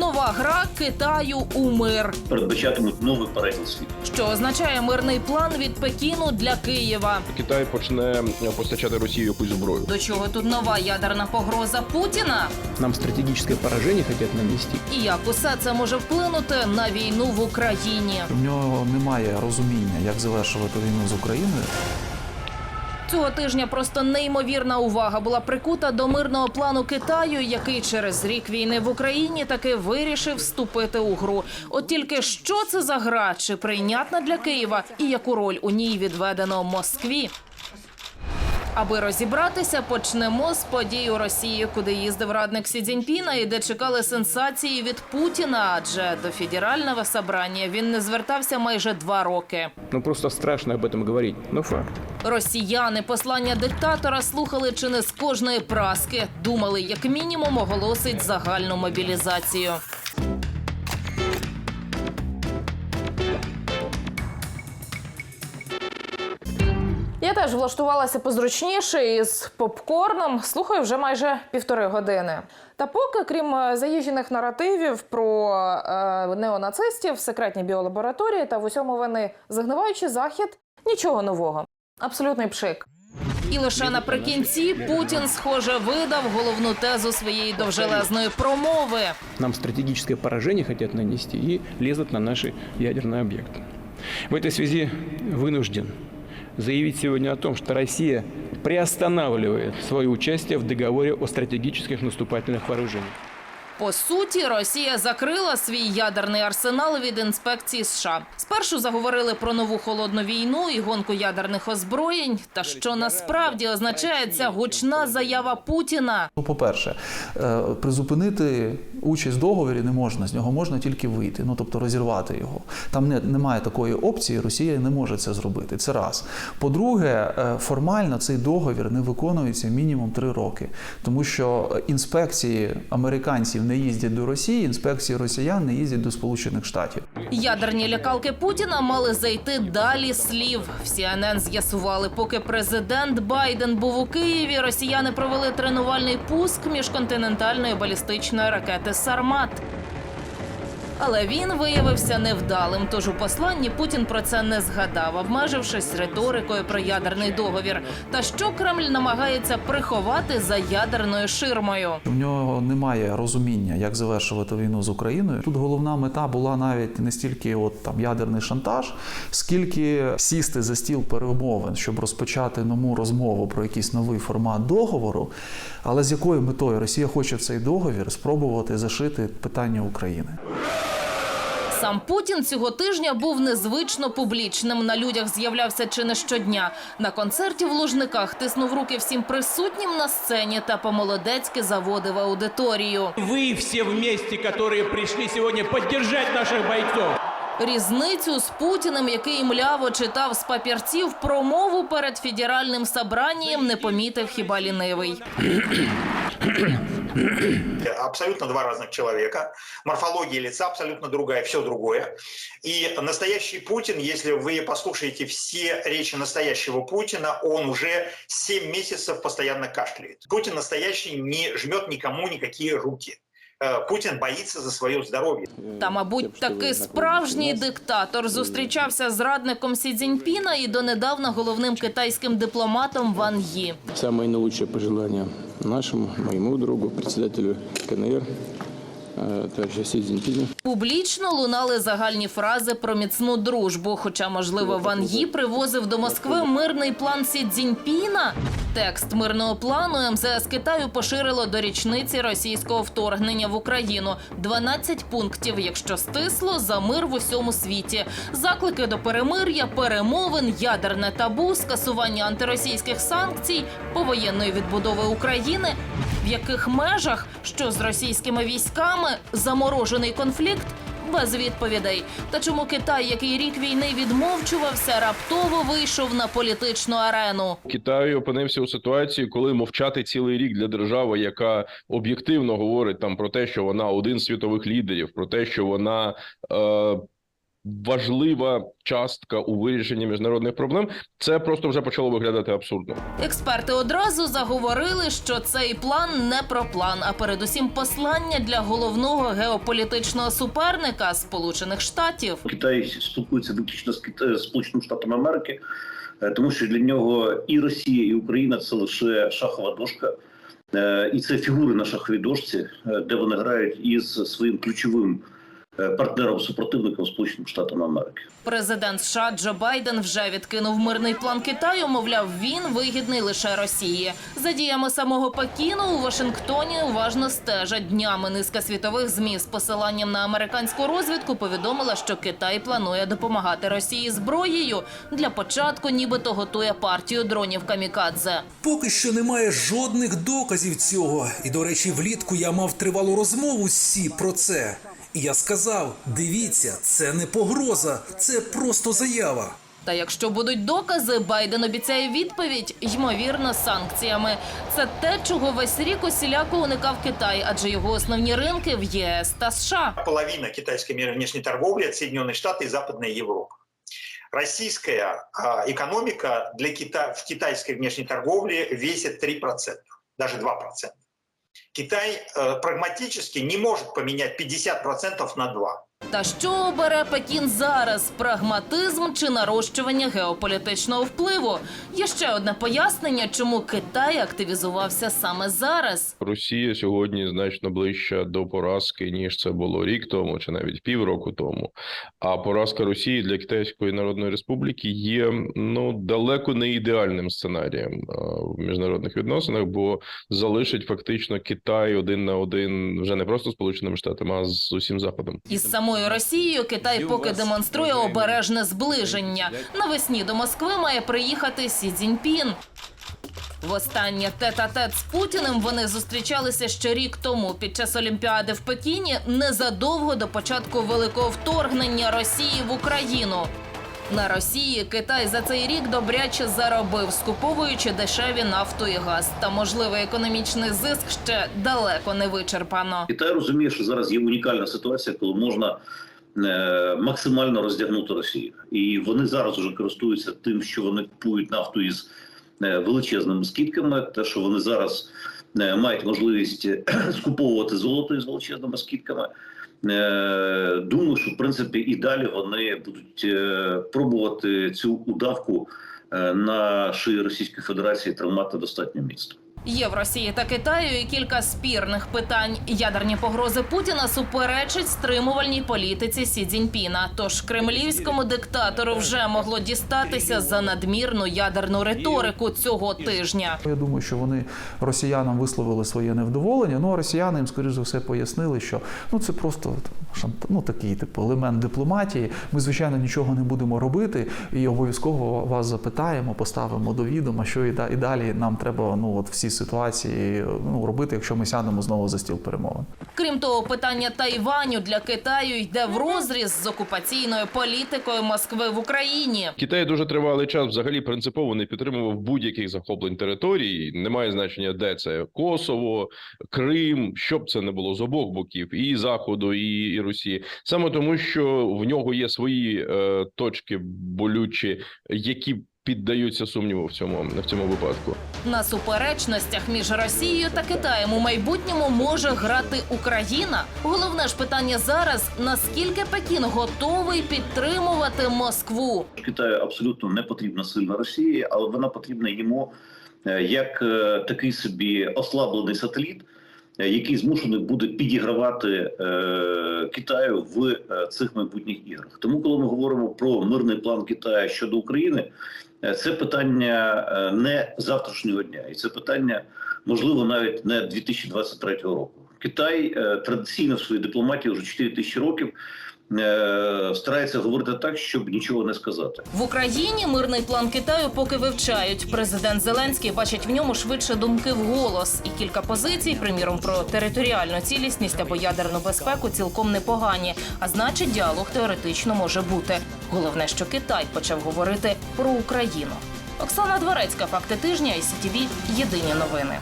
Нова гра Китаю у мир, передбачатимуть новий переділ світу. що означає мирний план від Пекіну для Києва. Китай почне постачати Росії якусь зброю. До чого тут нова ядерна погроза Путіна? Нам стратегическое поражение хотят нанести. І як усе це може вплинути на війну в Україні? В нього немає розуміння, як завершувати війну з Україною. Цього тижня просто неймовірна увага була прикута до мирного плану Китаю, який через рік війни в Україні таки вирішив вступити у гру. От тільки що це за гра, чи прийнятна для Києва, і яку роль у ній відведено Москві? Аби розібратися, почнемо з подій у Росії, куди їздив радник Сі Цзіньпіна і де чекали сенсації від Путіна. Адже до федерального собрання він не звертався майже два роки. Ну просто страшно об этом говорить, но факт. Росіяни послання диктатора слухали чи не з кожної праски. Думали, як мінімум, оголосить загальну мобілізацію. теж влаштувалася позручніше із попкорном. Слухаю вже майже півтори години. Та поки, крім е, заїжджених наративів про е, неонацистів, секретні біолабораторії та в усьому вини загниваючий захід, нічого нового. Абсолютний пшик. І лише наприкінці Путін, схоже, видав головну тезу своєї довжелезної промови. Нам стратегическое поражение хотят нанести и лезут на наши ядерные объекты. В этой связи вынужден заявить сегодня о том, что Россия приостанавливает свое участие в договоре о стратегических наступательных вооружениях. По суті, Росія закрила свій ядерний арсенал від інспекції США. Спершу заговорили про нову холодну війну і гонку ядерних озброєнь. Та що насправді означає ця гучна заява Путіна? Ну, по-перше, е, призупинити участь в договорі не можна, з нього можна тільки вийти, ну тобто розірвати його. Там не, немає такої опції, Росія не може це зробити. Це раз. По-друге, е, формально цей договір не виконується мінімум три роки, тому що інспекції американців не їздять до Росії, інспекції росіян не їздять до Сполучених Штатів. Ядерні лякалки Путіна мали зайти далі слів. В CNN з'ясували, поки президент Байден був у Києві, росіяни провели тренувальний пуск міжконтинентальної балістичної ракети Сармат. Але він виявився невдалим. Тож у посланні Путін про це не згадав, обмежившись риторикою про ядерний договір. Та що Кремль намагається приховати за ядерною ширмою. В нього немає розуміння, як завершувати війну з Україною. Тут головна мета була навіть не стільки от там ядерний шантаж, скільки сісти за стіл перемовин, щоб розпочати нову розмову про якийсь новий формат договору. Але з якою метою Росія хоче цей договір спробувати зашити питання України? Сам Путін цього тижня був незвично публічним. На людях з'являвся чи не щодня. На концерті в Лужниках тиснув руки всім присутнім на сцені та по-молодецьки заводив аудиторію. Вы все вместе, которые пришли сегодня поддержать наших бойцов. Різницю з Путіним, який мляво читав з папірців промову перед федеральним собранням, не помітив хіба лінивий. абсолютно два разных человека, морфология лица абсолютно другая, все другое. И настоящий Путин, если вы послушаете все речи настоящего Путина, он уже 7 месяцев постоянно кашляет. Путин настоящий не жмет никому никакие руки. Э, Путин боится за свое здоровье. Та, мабуть, таки справжній диктатор зустрічався з радником Сі Цзіньпіна і донедавна головним китайським дипломатом Ван Ї. Самые наилучшие пожелания нашему, моему другу, председателю КНР, Публічно лунали загальні фрази про міцну дружбу. Хоча, можливо, Ван Ї привозив до Москви мирний план Сі Цзіньпіна. Текст мирного плану МЗС Китаю поширило до річниці російського вторгнення в Україну. 12 пунктів, якщо стисло, за мир в усьому світі. Заклики до перемир'я, перемовин, ядерне табу, скасування антиросійських санкцій, повоєнної відбудови України. В яких межах, що з російськими військами, заморожений конфлікт? Без відповідей. Та чому Китай, який рік війни відмовчувався, раптово вийшов на політичну арену? Китай опинився у ситуації, коли мовчати цілий рік для держави, яка об'єктивно говорить там про те, що вона один з світових лідерів, про те, що вона. Е, важлива частка у вирішенні міжнародних проблем, це просто вже почало виглядати абсурдно. Експерти одразу заговорили, що цей план не про план, а передусім послання для головного геополітичного суперника Сполучених Штатів. Китай спілкується виключно з Сполученими Штатами Америки, е, тому що для нього і Росія, і Україна це лише шахова дошка. Е, І це фігури на шаховій дошці, е, де вони грають із своїм ключовим партнером супротивником Сполученими Штатами Америки. Президент США Джо Байден вже відкинув мирний план Китаю. Мовляв, він вигідний лише Росії. За діями самого Пекіну у Вашингтоні уважно стежать днями. Низка світових змі з посиланням на американську розвідку повідомила, що Китай планує допомагати Росії зброєю. Для початку, нібито готує партію дронів камікадзе. Поки що немає жодних доказів цього. І, до речі, влітку я мав тривалу розмову з Сі про це. І я сказав: дивіться, це не погроза, це просто заява. Та якщо будуть докази, Байден обіцяє відповідь, ймовірно, санкціями. Це те, чого весь рік усіляко уникав Китай, адже його основні ринки в ЄС та США. Половина китайской мира внешней торговли – это Соединенные Штаты и Западная Европа. Российская а, экономика для Кита... в китайской внешней торговле весит 3%, даже 2%. Китай э, прагматически не может поменять 50% на 2%. Та що обере Пекін зараз: прагматизм чи нарощування геополітичного впливу? Є ще одне пояснення, чому Китай активізувався саме зараз. Росія сьогодні значно ближча до поразки, ніж це було рік тому, чи навіть півроку тому. А поразка Росії для Китайської Народної Республіки є ну далеко не ідеальним сценарієм в міжнародних відносинах, бо залишить фактично Китай один на один вже не просто Сполученими Штатами, а з усім заходом. Із самою Росією Китай поки демонструє обережне зближення. Навесні до Москви має приїхати Сі Цзіньпін. Востаннє тет-а-тет з Путіним вони зустрічалися ще рік тому під час Олімпіади в Пекіні незадовго до початку великого вторгнення Росії в Україну. На Росії Китай за цей рік добряче заробив, скуповуючи дешеві нафту і газ. Та можливий економічний зиск ще далеко не вичерпано. Китай розуміє, що зараз є унікальна ситуація, коли можна е, максимально роздягнути Росію, і вони зараз уже користуються тим, що вони купують нафту із е, величезними скидками. Те, що вони зараз е, мають можливість скуповувати золото із величезними скидками. Е, Думаю, що в принципі і далі вони будуть е, пробувати цю удавку е, на шиї Російської Федерації тримати достатньо міцно. Є в Росії та Китаю і кілька спірних питань. Ядерні погрози Путіна суперечать стримувальній політиці Сі Цзіньпіна. Тож кремлівському диктатору вже могло дістатися за надмірну ядерну риторику цього тижня. Я думаю, що вони росіянам висловили своє невдоволення. Ну а росіяни їм, скоріш за все, пояснили, що ну це просто ну, такий типу елемент дипломатії. Ми, звичайно, нічого не будемо робити, і обов'язково вас запитаємо, поставимо до відома, що і далі нам треба ну от всі ситуації ну робити, якщо ми сядемо знову за стіл перемовин. Крім того, питання Тайваню для Китаю йде в розріз з окупаційною політикою Москви в Україні. Китай дуже тривалий час взагалі принципово не підтримував будь-яких захоплень територій. Немає значення, де це Косово, Крим, щоб це не було з обох боків, і Заходу, і, і Росії. Саме тому, що в нього є свої е, точки болючі, які піддаються сумніву в цьому в цьому випадку. На суперечностях між Росією та Китаєм у майбутньому може грати Україна. Головне ж питання зараз: наскільки Пекін готовий підтримувати Москву? Китаю абсолютно не потрібна сильна Росія, але вона потрібна йому е, як е, такий собі ослаблений сателіт, е, який змушений буде підігравати е, Китаю в е, цих майбутніх іграх. Тому, коли ми говоримо про мирний план Китаю щодо України, це питання е, не завтрашнього дня, і це питання можливо навіть не 2023 року. Китай е, традиційно в своїй дипломатії вже 4 тисячі років. Е, Старається говорити так, щоб нічого не сказати. В Україні мирний план Китаю поки вивчають. Президент Зеленський бачить в ньому швидше думки вголос. І кілька позицій, приміром про територіальну цілісність або ядерну безпеку, цілком непогані. А значить, діалог теоретично може бути. Головне, що Китай почав говорити про Україну. Оксана Дворецька, факти тижня, ICTV, Єдині новини.